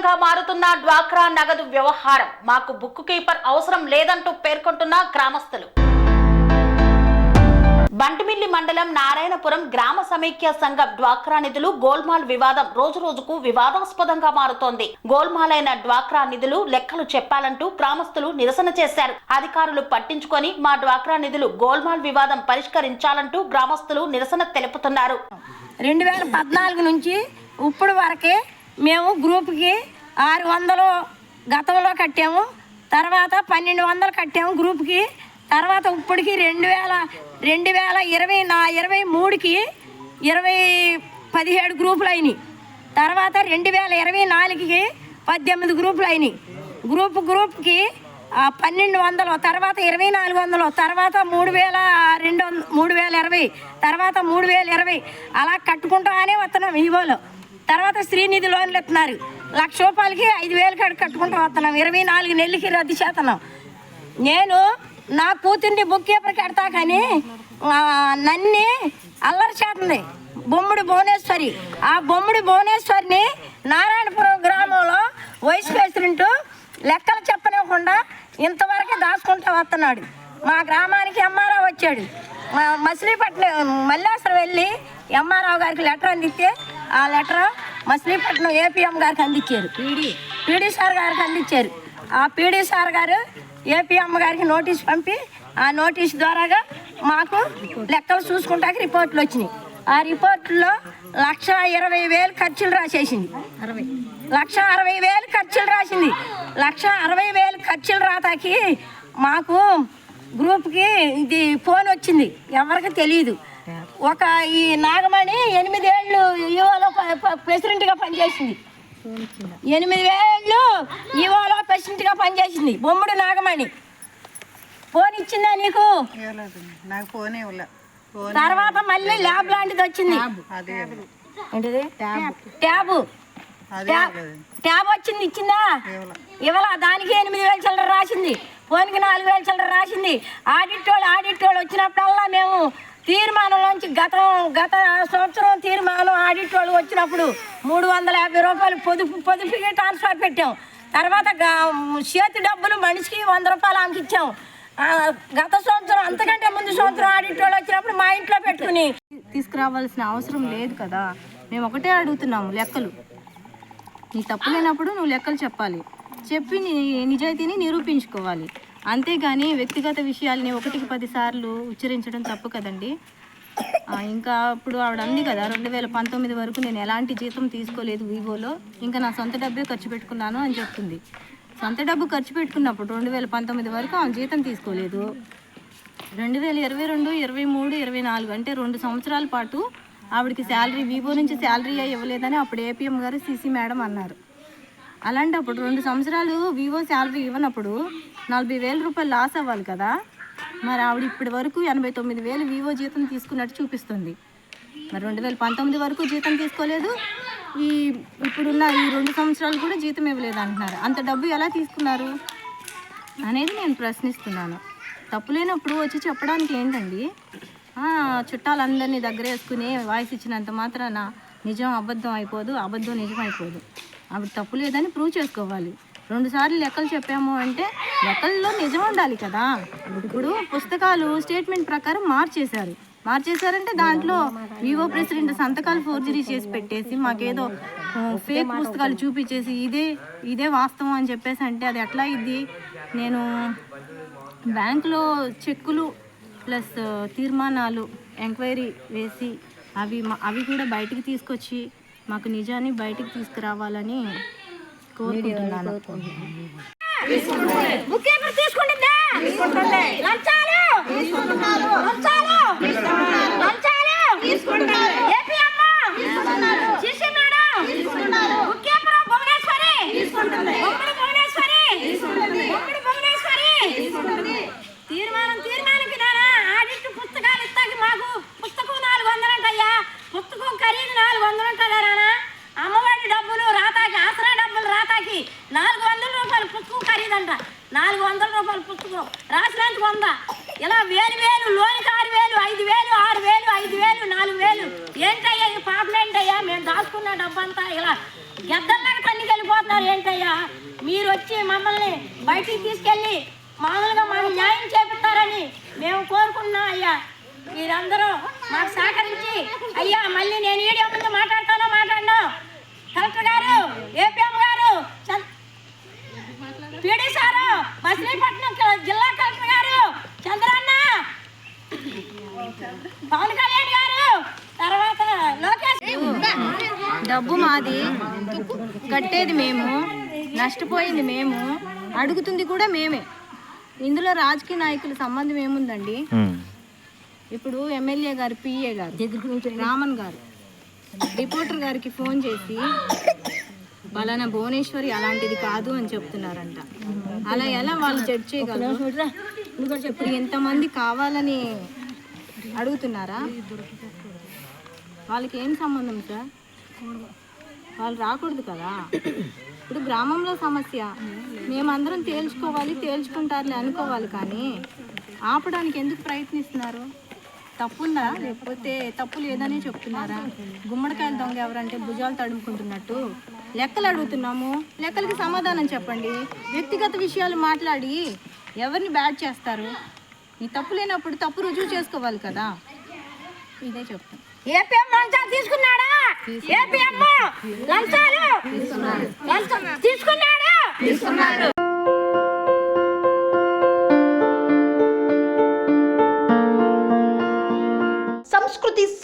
వివాదాస్పదంగా మారుతున్న డ్వాక్రా నగదు వ్యవహారం. మాకు బుక్ కీపర్ అవసరం లేదంటూ పేర్కొంటున్న గ్రామస్తులు. బంటిమిల్లి మండలం నారాయణపురం గ్రామ సమైక్య సంఘం డ్వాక్రా నిధులు గోల్మాల్ వివాదం రోజు రోజుకు వివాదాస్పదంగా మారుతోంది. గోల్మాల్ అయిన డ్వాక్రా నిధులు లెక్కలు చెప్పాలంటూ గ్రామస్తులు నిరసన చేశారు. అధికారులు పట్టించుకొని మా డ్వాక్రా నిధులు గోల్మాల్ వివాదం పరిష్కరించాలంటూ గ్రామస్తులు నిరసన తెలుపుతున్నారు. రెండు వేల పద్నాలుగు నుంచి ఇప్పుడు వరకే మేము గ్రూప్కి ఆరు వందలు గతంలో కట్టాము తర్వాత పన్నెండు వందలు కట్టాము గ్రూప్కి తర్వాత ఇప్పటికి రెండు వేల రెండు వేల ఇరవై నా ఇరవై మూడుకి ఇరవై పదిహేడు గ్రూపులు అయినాయి. తర్వాత రెండు వేల ఇరవై నాలుగుకి పద్దెనిమిది గ్రూపులు అయినాయి. గ్రూప్ గ్రూప్కి పన్నెండు వందలు తర్వాత ఇరవై నాలుగు వందలు తర్వాత మూడు వేల రెండు వంద మూడు వేల ఇరవై తర్వాత మూడు వేల ఇరవై. అలా కట్టుకుంటానే వస్తున్నాం ఈవోలో తర్వాత శ్రీనిధి లోన్లు ఇస్తున్నారు. లక్ష రూపాయలకి ఐదు వేలు కాడ కట్టుకుంటూ వస్తున్నాం. ఇరవై నాలుగు నెలలకి రద్దు చేస్తున్నాం. నేను నా కూతుర్ని బుక్ కీపర్ కడతా కానీ నన్ని అల్లరి చేస్తుంది. బొమ్ముడి భువనేశ్వరి. ఆ బొమ్ముడి భువనేశ్వరిని నారాయణపురం గ్రామంలో వైస్ ప్రెసిడెంట్ లెక్కలు చెప్పనివ్వకుండా ఇంతవరకు దాచుకుంటూ వస్తున్నాడు. మా గ్రామానికి ఎంఆర్ఓ వచ్చాడు. మా మచిలీపట్నం మల్లేశ్వరం వెళ్ళి ఎంఆర్ఓ గారికి లెటర్ అందిస్తే ఆ లెటర్ మచిలీపట్నం ఏపీఎం గారికి అందించారు. పీడీ. పీడీ సార్ గారికి అందించారు. ఆ పీడీ సార్ గారు ఏపీఎం గారికి నోటీస్ పంపి ఆ నోటీస్ ద్వారాగా మాకు లెక్కలు చూసుకుంటాక రిపోర్ట్లు వచ్చినాయి. ఆ రిపోర్ట్లో లక్ష ఇరవై వేలు ఖర్చులు రాసేసింది. లక్ష అరవై వేలు ఖర్చులు రాసింది. లక్ష అరవై వేలు ఖర్చులు రాతాకి మాకు గ్రూప్కి ఇది ఫోన్ వచ్చింది. ఎవరికి తెలియదు ఒక ఈ నాగమణి ఎనిమిదేళ్ళు యువలో ప్రెసిడెంట్గా పనిచేసింది. ఎనిమిది వేళ్ళు ఈవోలో ప్రెసిడెంట్గా పనిచేసింది. బొమ్ముడు నాగమణి. ఫోన్ ఇచ్చిందా నీకు? నాకు ఫోన్ తర్వాత మళ్ళీ ల్యాబ్ లాంటిది వచ్చింది. ఏంటిది? ట్యాబు ట్యాబ్ ట్యాబ్ వచ్చింది ఇచ్చిందా? ఇవాళ దానికి ఎనిమిది వేల చిల్లర రాసింది. ఫోన్కి నాలుగు వేల చిల్లర రాసింది. ఆడిట్ వాళ్ళు ఆడిట్ వాళ్ళు వచ్చినప్పుడల్లా మేము తీర్మానంలోంచి గతం గత సంవత్సరం తీర్మానం ఆడిట్ వాళ్ళు వచ్చినప్పుడు మూడు వందల యాభై రూపాయలు పొదుపు పొదుపుకి ట్రాన్స్ఫర్ పెట్టాం. తర్వాత చేతి డబ్బులు మనిషికి వంద రూపాయలు అంకిచ్చాం గత సంవత్సరం అంతకంటే ముందు సంవత్సరం ఆడిట్ వాళ్ళు వచ్చినప్పుడు మా ఇంట్లో పెట్టుకుని. తీసుకురావాల్సిన అవసరం లేదు కదా. మేము ఒకటే అడుగుతున్నాము లెక్కలు. నీ తప్పు లేనప్పుడు నువ్వు లెక్కలు చెప్పాలి. చెప్పి నీ నిజాయితీని నిరూపించుకోవాలి. అంతేగాని వ్యక్తిగత విషయాల్ని ఒకటికి పదిసార్లు ఉచ్చరించడం తప్పు కదండి. ఇంకా ఇప్పుడు ఆవిడ అంది కదా రెండు వేల పంతొమ్మిది వరకు నేను ఎలాంటి జీతం తీసుకోలేదు వివోలో ఇంకా నా సొంత డబ్బే ఖర్చు పెట్టుకున్నాను అని చెప్తుంది సొంత డబ్బు ఖర్చు పెట్టుకున్నప్పుడు రెండు వేల పంతొమ్మిది వరకు ఆమె జీతం తీసుకోలేదు. రెండు వేల ఇరవై రెండు ఇరవై మూడు ఇరవై నాలుగు అంటే రెండు సంవత్సరాల పాటు ఆవిడకి శాలరీ వివో నుంచి శాలరీ ఇవ్వలేదని అప్పుడు ఏపీఎం గారు సీసీ మేడం అన్నారు. అలాంటప్పుడు రెండు సంవత్సరాలు వివో శాలరీ ఇవ్వనప్పుడు నలభై వేల రూపాయలు లాస్ అవ్వాలి కదా. మరి ఆవిడ ఇప్పటి వరకు ఎనభై తొమ్మిది వేలు వివో జీతం తీసుకున్నట్టు చూపిస్తుంది. మరి రెండు వేల పంతొమ్మిది వరకు జీతం తీసుకోలేదు. ఈ ఇప్పుడున్న ఈ రెండు సంవత్సరాలు కూడా జీతం ఇవ్వలేదు అంటున్నారు. అంత డబ్బు ఎలా తీసుకున్నారు? అనేది నేను ప్రశ్నిస్తున్నాను. తప్పు లేనప్పుడు వచ్చి చెప్పడానికి ఏంటండి? చుట్టాలందరినీ దగ్గర వేసుకుని వాయిస్ ఇచ్చినంత మాత్రాన నిజం అబద్ధం అయిపోదు అబద్ధం నిజం అయిపోదు ఆవిడ తప్పు లేదని ప్రూవ్ చేసుకోవాలి. రెండుసార్లు లెక్కలు చెప్పాము అంటే లెక్కల్లో నిజం ఉండాలి కదా. ఇప్పుడు పుస్తకాలు స్టేట్మెంట్ ప్రకారం మార్చేశారు. మార్చేశారంటే దాంట్లో వివో ప్రెసిడెంట్ సంతకాలు ఫోర్జరీ చేసి పెట్టేసి మాకేదో ఫేక్ పుస్తకాలు చూపించేసి ఇదే ఇదే వాస్తవం అని చెప్పేసి అంటే అది ఎట్లా ఇది నేను బ్యాంకులో చెక్కులు ప్లస్ తీర్మానాలు ఎంక్వైరీ వేసి అవి అవి కూడా బయటికి తీసుకొచ్చి మాకు నిజాన్ని బయటికి తీసుకురావాలని కోరుకుంటున్నాను కీపర్ తీసుకుంటుందా లంచాలు లంచాలు లంచాలు ఏపీఎం శిశు madam book keeper Bhuvaneshwari Bommadi Bhuvaneshwari Bommadi Bhuvaneshwari తీర్మానం తీర్మానానికి నానా ఆడిట్ పుస్తకాలు ఇస్తాకి మాకు పుస్తకం నాలుగు వందలు అంటయ్యా పుస్తకం ఖరీదు నాలుగు వందలు ఉంటుందా రానా? అమ్మఒడి డబ్బులు రాతాకి ఆసరా డబ్బులు రాతాకి నాలుగు వందల రూపాయల పుస్తకం ఖరీదంట. నాలుగు వందల రూపాయలు పుస్తకం. రాసినందుకు వంద. ఇలా వేలు వేలు లోనికి ఆరు వేలు ఐదు వేలు ఆరు వేలు ఐదు వేలు నాలుగు వేలు. ఏంటయ్యా ఈ పాపం ఏంటయ్యా? మేము దాచుకున్న డబ్బంతా ఇలా గద్దల్లాగా తన్నికి వెళ్ళిపోతున్నారు ఏంటయ్యా? మీరు వచ్చి మమ్మల్ని బయటికి తీసుకెళ్ళి మామూలుగా మాకు న్యాయం చేపిస్తారని మేము కోరుకున్నాం అయ్యా. మీరందరూ మాకు సహకరించి అయ్యా మళ్ళీ నేను ఈడియో ముందు మాట్లాడతానో మాట్లాడినా? కలెక్టర్ గారు ఏపీఎం గారు పీడీ సారు మచిలీపట్నం జిల్లా కలెక్టర్ గారు చంద్రన్న పవన్ కళ్యాణ్ గారు తర్వాత లోకేష్ డబ్బు మాది. కట్టేది మేము. నష్టపోయింది మేము. అడుగుతుంది కూడా మేమే. ఇందులో రాజకీయ నాయకుల సంబంధం ఏముందండి? ఇప్పుడు ఎమ్మెల్యే గారు పిఏ గారు రామన్ గారు రిపోర్టర్ గారికి ఫోన్ చేసి బలానా భువనేశ్వరి అలాంటిది కాదు అని చెప్తున్నారంట. అలా ఎలా వాళ్ళు జడ్జ్ చేయగలరు? ఇప్పుడు ఎంతమంది కావాలని అడుగుతున్నారా? వాళ్ళకి ఏం సంబంధం సార్? వాళ్ళు రాకూడదు కదా? ఇప్పుడు గ్రామంలో సమస్య. మేమందరం తేల్చుకోవాలి తేల్చుకుంటారులే అనుకోవాలి కానీ ఆపడానికి ఎందుకు ప్రయత్నిస్తున్నారు? తప్పుందా? లేకపోతే తప్పు లేదని చెప్తున్నారా? గుమ్మడికాయల దొంగ ఎవరంటే భుజాలు తడుముకుంటున్నట్టు. లెక్కలు అడుగుతున్నాము. లెక్కలకి సమాధానం చెప్పండి. వ్యక్తిగత విషయాలు మాట్లాడి ఎవరిని బ్యాడ్ చేస్తారు? ఈ తప్పు లేనప్పుడు తప్పు రుజువు చేసుకోవాలి కదా. ఇదే చెప్తాను ఏపీఎం లంచాలు తీసుకున్నాడా? ఏపీఎం లంచాలు? లంచం తీసుకున్నాడా.